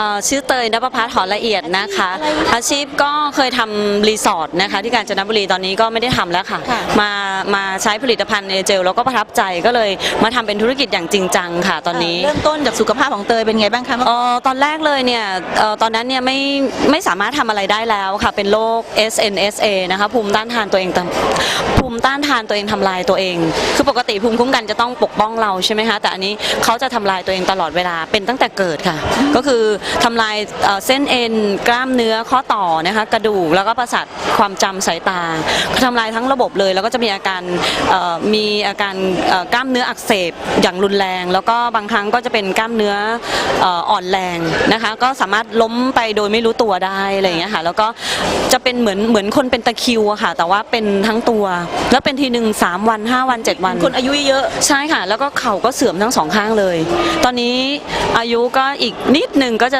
อ่อชื่อเตยนภพัฒน์หอละเอียดนะคะ อาชีพก็เคยทำรีสอร์ทนะคะที่กาญจนบุรีตอนนี้ก็ไม่ได้ทำแล้วค่ะค่ะ มามาใช้ผลิตภัณฑ์เอเจลแล้วก็ประทับใจก็เลยมาทำเป็นธุรกิจอย่างจริงจังค่ะ ตอนนี้เริ่มต้นจากสุขภาพของเตยเป็นไงบ้างคะเอ่อตอนแรกเลยเนี่ยเอ่อตอนนั้นเนี่ยไม่ไม่สามารถทำอะไรได้แล้วค่ะ เป็นโรค SNSA นะคะภูมิต้านทานตัวเองตภูมิต้านทานตัวเองทำลายตัวเอง คือปกติภูมิคุ้มกันจะต้องปกป้องเราใช่ไหมคะแต่อันนี้เขาจะทำลายตัวเองตลอดเวลาเป็นตั้งแต่เกิดค่ะ ก็คือทำลายเอ่อเส้นเอ็น กล้ามเนื้อข้อต่อนะคะกระดูกแล้วก็ประสาทความจำสายตาทำลายทั้งระบบเลย แล้วก็จะมีอาการเอ่อมีอาการเอ่อกล้ามเนื้ออักเสบอย่างรุนแรง แล้วก็บางครั้งก็จะเป็นกล้ามเนื้อเอ่ออ่อนแรงนะคะก็สามารถล้มไปโดยไม่รู้ตัวได้อะไรอย่างเงี้ยค่ะแล้วก็จะเป็นเหมือนเหมือนคนเป็นตะคริวอะค่ะ แต่ว่าเป็นทั้งตัว แล้วเป็นทีหนึ่งสามวันห้าวันเจ็ดวัน คนอายุเยอะใช่ค่ะ แล้วก็เข่าก็เสื่อมทั้งสองข้างเลย ตอนนี้อายุก็อีกนิดหนึ่งก็จะ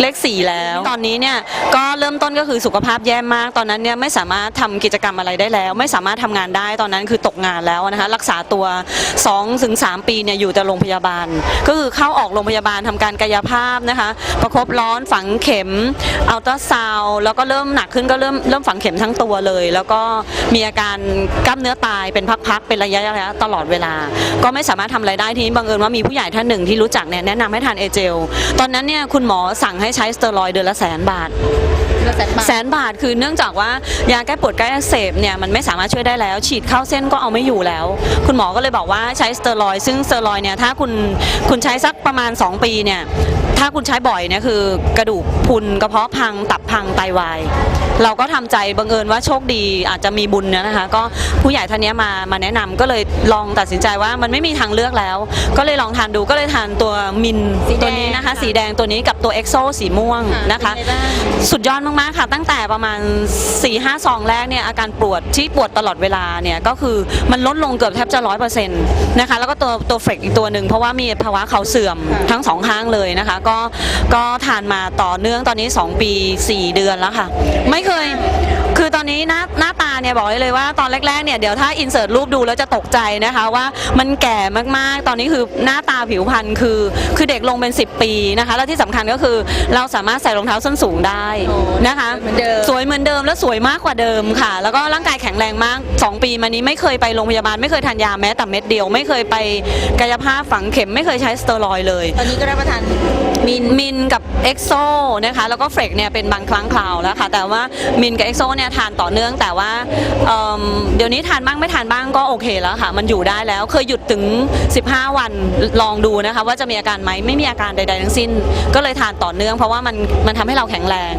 เลขสี่แล้ว ตอนนี้เนี่ยก็เริ่มต้นก็คือสุขภาพแย่มาก ตอนนั้นเนี่ยไม่สามารถทำกิจกรรมอะไรได้แล้ว ไม่สามารถทำงานได้ตอนนั้นคือตกงานแล้วนะคะรักษาตัว2ถึง3ปีเนี่ยอยู่แต่โรงพยาบาล ก็คือเข้าออกโรงพยาบาลทำการกายภาพนะคะ ประคบร้อนฝังเข็มอัลตราซาวแล้วก็เริ่มหนักขึ้นก็เริ่มเริ่มฝังเข็มทั้งตัวเลย แล้วก็มีอาการกล้ามเนื้อตายเป็นพักๆเป็นระยะๆตลอดเวลา ก็ไม่สามารถทำอะไรได้ทีนี้บังเอิญว่ามีผู้ใหญ่ท่านหนึ่งที่รู้จักเนี่ยแนะนำให้ทานเอเจลตอนนั้นเนี่ยคุณหมอสั่งให้ใช้สเตียรอยด์เดือนละแสนบาท แสนบาทแสนบาทคือเนื่องจากว่ายาแก้ปวดแก้อักเสบเนี่ยมันไม่สามารถช่วยได้แล้ว ฉีดเข้าเส้นก็เอาไม่อยู่แล้ว คุณหมอก็เลยบอกว่าใช้สเตียรอยด์ซึ่งสเตียรอยด์เนี่ยถ้าคุณคุณใช้สักประมาณ 2 ปีเนี่ยถ้าคุณใช้บ่อยเนี่ยคือกระดูกพรุนกระเพาะพังตับพังไตวาย เราก็ทำใจบังเอิญว่าโชคดีอาจจะมีบุญเนยนะคะ ก็ผู้ใหญ่ท่านเนี้ยมามาแนะนำก็เลยลองตัดสินใจว่ามันไม่มีทางเลือกแล้ว ก็เลยลองทานดูก็เลยทานตัวมินสีแดงตัวนี้นะคะ สีแดงตัวนี้กับตัวเอ็กโซสีม่วงนะคะเป็นไงบ้างสุดยอดมากๆค่ะ ตั้งแต่ประมาณ4 5ซองแรกเนี่ยอาการปวดที่ปวดตลอดเวลาเนี่ยก็คือมันลดลงเกือบแทบจะร้อยเปอร์เซ็นต์นะคะแล้วก็ตัวตัวเฟรกอีกตัวหนึ่งเพราะว่ามีภาวะเขาเสื่อมค่ะทั้งสองข้างเลยนะคะ ก็ก็ทานมาต่อเนื่องตอนนี้ 2 ปี 4 เดือนแล้วค่ะไม่เคย คือตอนนี้หน้าหน้าตาเนี่ยบอกได้เลยว่าตอนแรกๆเนี่ยเดี๋ยวถ้าอินเสิร์ตรูปดูแล้วจะตกใจนะคะว่ามันแก่มากๆ ตอนนี้คือหน้าตาผิวพรรณคือคือเด็กลงเป็น 10 ปีนะคะ แล้วที่สำคัญก็คือเราสามารถใส่รองเท้าส้นสูงได้โอ้นะคะ เหมือนเดิม สวยเหมือนเดิมและสวยมากกว่าเดิมค่ะ แล้วก็ร่างกายแข็งแรงมาก 2 ปีมานี้ไม่เคยไปโรงพยาบาลไม่เคยทานยาแม้แต่เม็ดเดียว ไม่เคยไปกายภาพฝังเข็มไม่เคยใช้สเตียรอยด์เลย ตอนนี้ก็รับประทาน มินมินกับเอ็กโซนะคะแล้วก็เฟรกเนี่ยเป็นบางครั้งคราวแล้วค่ะแต่ว่ามินกับเอ็กโซเนี่ยทานต่อเนื่องแต่ว่าเเดี๋ยวนี้ทานบ้างไม่ทานบ้างก็โอเคแล้วค่ะ มันอยู่ได้แล้วเคยหยุดถึง 15 วันลองดูนะคะ ว่าจะมีอาการไหมไม่มีอาการใด ๆ ทั้งสิ้น ก็เลยทานต่อเนื่องเพราะว่ามันมันทำให้เราแข็งแรง